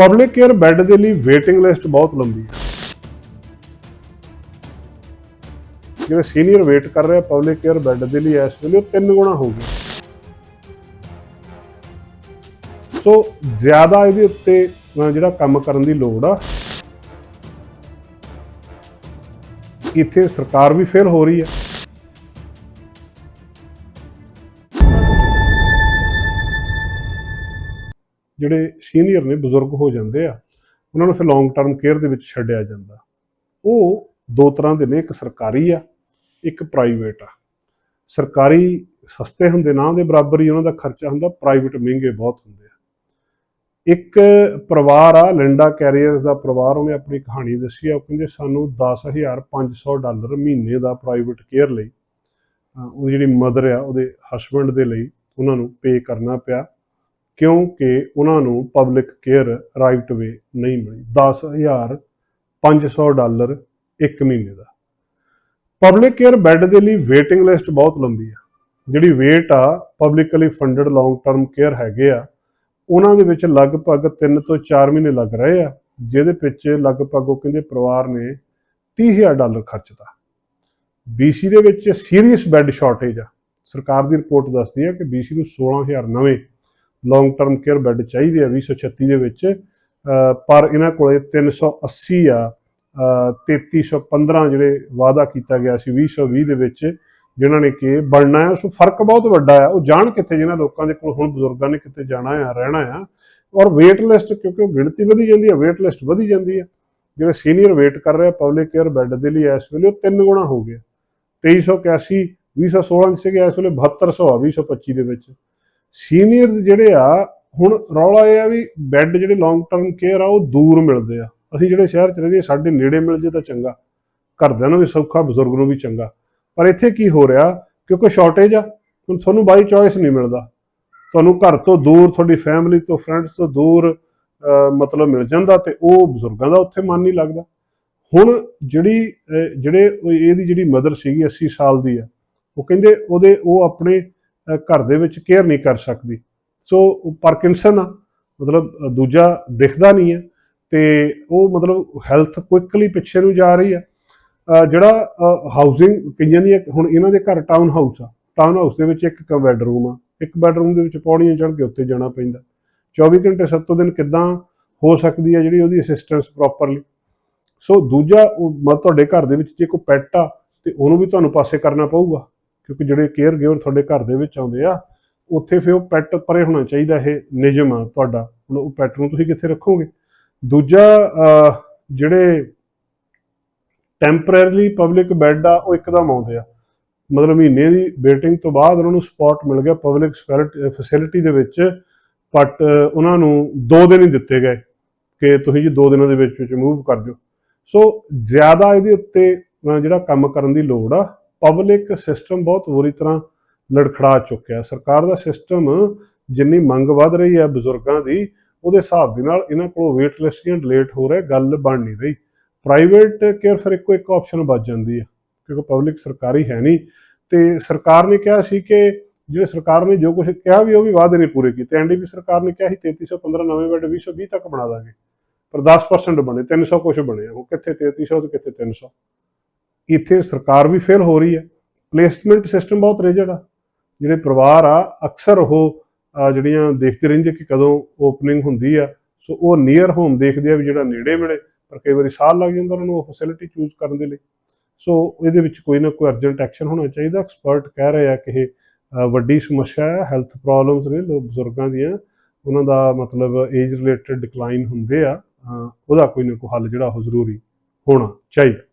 Public care bed ਦੇ ਲਈ waiting list ਬਹੁਤ ਲੰਬੀ ਹੈ। ਜਿਹੜੇ ਸੀਨੀਅਰ ਵੇਟ ਕਰ ਰਹੇ ਆ ਪਬਲਿਕ ਕੇਅਰ ਬੈੱਡ ਦੇ ਲਈ ਇਸ ਵੇਲੇ ਉਹ ਤਿੰਨ ਗੁਣਾ ਹੋ ਗਿਆ। ਸੋ ਜ਼ਿਆਦਾ ਇਹਦੇ ਉੱਤੇ ਜਿਹੜਾ ਕੰਮ ਕਰਨ ਦੀ ਲੋੜ ਆ, ਇੱਥੇ ਸਰਕਾਰ ਵੀ ਫੇਲ ਹੋ ਰਹੀ ਹੈ। ਜਿਹੜੇ ਸੀਨੀਅਰ ਨੇ, ਬਜ਼ੁਰਗ ਹੋ ਜਾਂਦੇ ਆ, ਉਹਨਾਂ ਨੂੰ ਫਿਰ ਲੌਂਗ ਟਰਮ ਕੇਅਰ ਦੇ ਵਿੱਚ ਛੱਡਿਆ ਜਾਂਦਾ। ਉਹ ਦੋ ਤਰ੍ਹਾਂ ਦੇ ਨੇ, ਇੱਕ ਸਰਕਾਰੀ ਆ, ਇੱਕ ਪ੍ਰਾਈਵੇਟ ਆ। ਸਰਕਾਰੀ ਸਸਤੇ ਹੁੰਦੇ ਨਾ ਦੇ ਬਰਾਬਰ ਹੀ ਉਹਨਾਂ ਦਾ ਖਰਚਾ ਹੁੰਦਾ ਪ੍ਰਾਈਵੇਟ ਮਹਿੰਗੇ ਬਹੁਤ ਹੁੰਦੇ ਆ। ਇੱਕ ਪਰਿਵਾਰ ਆ ਲਿੰਡਾ ਕੈਰੀਅਰਸ ਦਾ ਪਰਿਵਾਰ, ਉਹਨੇ ਆਪਣੀ ਕਹਾਣੀ ਦੱਸੀ ਆ, ਉਹ ਕਹਿੰਦੇ ਸਾਨੂੰ 10500 ਡਾਲਰ ਮਹੀਨੇ ਦਾ ਪ੍ਰਾਈਵੇਟ ਕੇਅਰ ਲਈ, ਅਹ ਉਹ ਜਿਹੜੀ ਮਦਰ ਆ, ਉਹਦੇ ਹਸਬੰਡ ਦੇ ਲਈ ਉਹਨਾਂ ਨੂੰ ਪੇ ਕਰਨਾ ਪਿਆ। ਕਿਉਂਕਿ ਉਹਨਾਂ ਨੂੰ ਪਬਲਿਕ ਕੇਅਰ ਰਾਈਟ ਵੇ ਨਹੀਂ ਮਿਲੀ। 10500 ਡਾਲਰ ਇੱਕ ਮਹੀਨੇ ਦਾ। ਪਬਲਿਕ ਕੇਅਰ ਬੈੱਡ ਦੇ ਲਈ ਵੇਟਿੰਗ ਲਿਸਟ ਬਹੁਤ ਲੰਬੀ ਆ। ਜਿਹੜੀ ਵੇਟ ਆ publicly funded long term care ਹੈਗੇ ਆ, ਉਹਨਾਂ ਦੇ ਵਿੱਚ ਲਗਭਗ 3 ਤੋਂ 4 ਮਹੀਨੇ ਲੱਗ ਰਹੇ ਆ, ਜਿਹਦੇ ਪਿੱਛੇ ਲਗਭਗ ਉਹ ਕਹਿੰਦੇ ਪਰਿਵਾਰ ਨੇ 30000 ਡਾਲਰ ਖਰਚਤਾ। BC ਦੇ ਵਿੱਚ ਸੀਰੀਅਸ ਬੈੱਡ ਸ਼ਾਰਟੇਜ ਆ। ਸਰਕਾਰ ਦੀ ਰਿਪੋਰਟ ਦੱਸਦੀ ਹੈ ਕਿ BC ਨੂੰ 16000 ਨਵੇਂ ਲੌਂਗ ਟਰਮ ਕੇਅਰ ਬੈੱਡ ਚਾਹੀਦੇ ਆ 2036 ਦੇ ਵਿੱਚ। ਪਰ ਇਹਨਾਂ ਕੋਲੇ 380 ਆ, ਅਹ 3315 ਜਿਹੜੇ ਵਾਅਦਾ ਕੀਤਾ ਗਿਆ ਸੀ 2020 ਦੇ ਵਿੱਚ, ਜਿਨ੍ਹਾਂ ਨੇ ਕਿ ਬਣਨਾ ਹੈ। ਸੋ ਫ਼ਰਕ ਬਹੁਤ ਵੱਡਾ ਆ। ਉਹ ਜਾਣ ਕਿੱਥੇ ਜਿਹਨਾਂ ਲੋਕਾਂ ਦੇ ਕੋਲ ਹੁਣ ਬਜ਼ੁਰਗਾਂ ਨੇ ਕਿਤੇ ਜਾਣਾ ਆ, ਰਹਿਣਾ ਆ। ਔਰ ਵੇਟ ਲਿਸਟ ਕਿਉਂਕਿ ਉਹ ਗਿਣਤੀ ਵਧੀ ਜਾਂਦੀ ਹੈ ਵੇਟ ਲਿਸਟ ਵਧੀ ਜਾਂਦੀ ਹੈ ਜਿਹੜੇ ਸੀਨੀਅਰ ਵੇਟ ਕਰ ਰਹੇ ਆ ਪਬਲਿਕ ਕੇਅਰ ਬੈੱਡ ਦੇ ਲਈ ਇਸ ਵੇਲੇ ਉਹ ਤਿੰਨ ਗੁਣਾ ਹੋ ਗਿਆ। 2381 2016 ਚ ਸੀਗੇ ਇਸ ਵੇਲੇ 7200 ਆ 2025 ਦੇ ਵਿੱਚ। ਸੀਨੀਅਰਸ ਜਿਹੜੇ ਆ ਹੁਣ ਰੌਲਾ ਇਹ ਆ ਵੀ ਬੈੱਡ ਜਿਹੜੇ ਲੌਂਗ ਟਰਮ ਕੇਅਰ ਆ ਉਹ ਦੂਰ ਮਿਲਦੇ ਆ। ਅਸੀਂ ਜਿਹੜੇ ਸ਼ਹਿਰ ਚ ਰਹਿੰਦੇ ਸਾਡੇ ਨੇੜੇ ਮਿਲ ਜੇ ਤਾਂ ਚੰਗਾ। ਘਰਦਿਆਂ ਨੂੰ ਵੀ ਸੌਖਾ ਬਜ਼ੁਰਗ ਨੂੰ ਵੀ ਚੰਗਾ। ਪਰ ਇੱਥੇ ਕੀ ਹੋ ਰਿਹਾ ਕਿਉਂਕਿ ਸ਼ਾਰਟੇਜ ਆ ਹੁਣ ਤੁਹਾਨੂੰ ਬਾਈ ਚੋਇਸ ਨਹੀਂ ਮਿਲਦਾ। ਤੁਹਾਨੂੰ ਘਰ ਤੋਂ ਦੂਰ ਤੁਹਾਡੀ ਫੈਮਿਲੀ ਤੋਂ ਫਰੈਂਡਸ ਤੋਂ ਦੂਰ ਅਹ, ਮਤਲਬ ਮਿਲ ਜਾਂਦਾ ਤੇ ਉਹ ਬਜ਼ੁਰਗਾਂ ਦਾ ਉੱਥੇ ਮਨ ਨਹੀਂ ਲੱਗਦਾ। ਹੁਣ ਜਿਹੜੀ ਜਿਹੜੇ ਇਹਦੀ ਜਿਹੜੀ ਮਦਰ ਸੀਗੀ 80 ਸਾਲ ਦੀ ਆ ਉਹ ਕਹਿੰਦੇ ਉਹਦੇ ਉਹ ਆਪਣੇ ਘਰ ਦੇ ਵਿੱਚ ਕੇਅਰ ਨਹੀਂ ਕਰ ਸਕਦੀ। ਸੋ ਉਹ ਪਾਰਕਿੰਸਨ ਆ, ਮਤਲਬ ਦੂਜਾ ਦਿਖਦਾ ਨਹੀਂ ਹੈ ਤੇ ਉਹ ਮਤਲਬ ਹੈਲਥ ਕੁਇਕਲੀ ਪਿੱਛੇ ਨੂੰ ਜਾ ਰਹੀ ਆ ਜਿਹੜਾ ਹਾਊਸਿੰਗ ਕਈਆਂ ਦੀ ਹੁਣ ਇਹਨਾਂ ਦੇ ਘਰ ਟਾਊਨ ਹਾਊਸ ਆ। ਟਾਊਨ ਹਾਊਸ ਦੇ ਵਿੱਚ ਇੱਕ ਬੈਡਰੂਮ ਆ। ਇੱਕ ਬੈਡਰੂਮ ਦੇ ਵਿੱਚ ਪੌੜੀਆਂ ਚੜ੍ਹ ਕੇ ਉੱਤੇ ਜਾਣਾ ਪੈਂਦਾ। 24 ਘੰਟੇ ਸੱਤੋਂ ਦਿਨ ਕਿੱਦਾਂ ਹੋ ਸਕਦੀ ਹੈ ਜਿਹੜੀ ਉਹਦੀ ਅਸਿਸਟੈਂਸ ਪ੍ਰੋਪਰਲੀ ਸੋ ਦੂਜਾ, ਉਹ ਮ- ਤੁਹਾਡੇ ਘਰ ਦੇ ਵਿੱਚ ਜੇ ਕੋਈ ਪੈਟ ਆ, ਤੇ ਉਹਨੂੰ ਵੀ ਤੁਹਾਨੂੰ ਪਾਸੇ ਕਰਨਾ ਪਊਗਾ। ਕਿਉਂਕਿ ਜਿਹੜੇ ਕੇਅਰ ਗਿਵਰ ਤੁਹਾਡੇ ਘਰ ਦੇ ਵਿੱਚ ਆਉਂਦੇ ਆ, ਉੱਥੇ ਫਿਰ ਉਹ ਪੈਟ ਪਰੇ ਹੋਣਾ ਚਾਹੀਦਾ ਇਹ ਨਿਯਮ ਆ ਤੁਹਾਡਾ। ਹੁਣ ਉਹ ਪੈਟ ਨੂੰ ਤੁਸੀਂ ਕਿੱਥੇ ਰੱਖੋਗੇ? ਦੂਜਾ ਜਿਹੜੇ ਟੈਂਪਰੇਰੀਲੀ ਪਬਲਿਕ ਬੈੱਡ ਆ, ਉਹ ਇੱਕਦਮ ਆਉਂਦੇ ਆ। ਮਤਲਬ ਮਹੀਨੇ ਦੀ ਵੇਟਿੰਗ ਤੋਂ ਬਾਅਦ ਉਹਨਾਂ ਨੂੰ ਸਪੌਟ ਮਿਲ ਗਿਆ ਪਬਲਿਕ ਫੈਸਿਲਿਟੀ ਦੇ ਵਿੱਚ ਬਟ ਉਹਨਾਂ ਨੂੰ 2 ਦਿਨ ਹੀ ਦਿੱਤੇ ਗਏ ਕਿ ਤੁਸੀਂ ਜੀ 2 ਦਿਨਾਂ ਦੇ ਵਿੱਚ ਵਿੱਚ ਮੂਵ ਕਰ ਜਾਓ। ਸੋ ਜ਼ਿਆਦਾ ਇਹਦੇ ਉੱਤੇ ਜਿਹੜਾ ਕੰਮ ਕਰਨ ਦੀ ਲੋੜ ਆ ਪਬਲਿਕ ਸਿਸਟਮ ਬਹੁਤ ਬੁਰੀ ਤਰ੍ਹਾਂ ਲੜਖੜਾ ਚੁੱਕਿਆ ਸਰਕਾਰ ਦਾ ਸਿਸਟਮ ਜਿੰਨੀ ਮੰਗ ਵੱਧ ਰਹੀ ਹੈ ਬਜ਼ੁਰਗਾਂ ਦੀ, ਉਹਦੇ ਹਿਸਾਬ ਦੇ ਨਾਲ ਇਹਨਾਂ ਕੋਲ ਵੇਟ ਲਿਸਟੀਆਂ ਡਿਲੇਟ ਹੋ ਰਿਹਾ, ਗੱਲ ਬਣ ਨਹੀਂ ਰਹੀ। ਪ੍ਰਾਈਵੇਟ ਕੇਅਰ ਫਿਰ ਇੱਕੋ ਇੱਕ ਆਪਸ਼ਨ ਬਚ ਜਾਂਦੀ ਹੈ, ਕਿਉਂਕਿ ਪਬਲਿਕ ਸਰਕਾਰੀ ਹੈ ਨਹੀਂ। ਤੇ ਸਰਕਾਰ ਨੇ ਕਿਹਾ ਸੀ ਕਿ ਜਿਹੜੇ ਸਰਕਾਰ ਨੇ ਜੋ ਕੁਝ ਕਿਹਾ ਵੀ ਉਹ ਵੀ ਵਾਅਦੇ ਨਹੀਂ ਪੂਰੇ ਕੀਤੇ। ਐਨਡੀਪੀ ਸਰਕਾਰ ਨੇ ਕਿਹਾ ਸੀ 3315 ਨਵੇਂ ਬੈੱਡ 2020 ਤੱਕ ਬਣਾ ਦਾਂਗੇ। ਪਰ 10% ਬਣੇ 300 ਕੁਝ ਬਣੇ ਆ। ਉਹ ਕਿੱਥੇ 3300 ਤੇ ਕਿੱਥੇ 300 ਇੱਥੇ ਸਰਕਾਰ ਵੀ ਫੇਲ ਹੋ ਰਹੀ ਹੈ। ਪਲੇਸਮੈਂਟ ਸਿਸਟਮ ਬਹੁਤ ਰਿਜਿਡ ਆ। ਜਿਹੜੇ ਪਰਿਵਾਰ ਆ, ਅਕਸਰ ਉਹ ਜਿਹੜੀਆਂ ਦੇਖਦੇ ਰਹਿੰਦੇ ਕਿ ਕਦੋਂ ਓਪਨਿੰਗ ਹੁੰਦੀ ਆ। ਸੋ ਉਹ ਨੀਅਰ ਹੋਮ ਦੇਖਦੇ ਆ ਵੀ ਜਿਹੜਾ ਨੇੜੇ ਮਿਲੇ, ਪਰ ਕਈ ਵਾਰੀ ਸਾਲ ਲੱਗ ਜਾਂਦਾ ਉਹਨਾਂ ਨੂੰ ਉਹ ਫੈਸਿਲਿਟੀ ਚੂਜ਼ ਕਰਨ ਦੇ ਲਈ। ਸੋ ਇਹਦੇ ਵਿੱਚ ਕੋਈ ਨਾ ਕੋਈ ਅਰਜੈਂਟ ਐਕਸ਼ਨ ਹੋਣਾ ਚਾਹੀਦਾ। ਐਕਸਪਰਟ ਕਹਿ ਰਹੇ ਆ ਕਿ ਇਹ ਵੱਡੀ ਸਮੱਸਿਆ ਹੈ ਹੈਲਥ ਪ੍ਰੋਬਲਮਸ ਨੇ ਲੋਕ ਬਜ਼ੁਰਗਾਂ ਦੀਆਂ। ਉਹਨਾਂ ਦਾ ਮਤਲਬ ਏਜ ਰਿਲੇਟਡ ਡਿਕਲਾਈਨ ਹੁੰਦੇ ਆ। ਉਹਦਾ ਕੋਈ ਨਾ ਕੋਈ ਹੱਲ ਜਿਹੜਾ ਉਹ ਜ਼ਰੂਰੀ ਹੋਣਾ ਚਾਹੀਦਾ।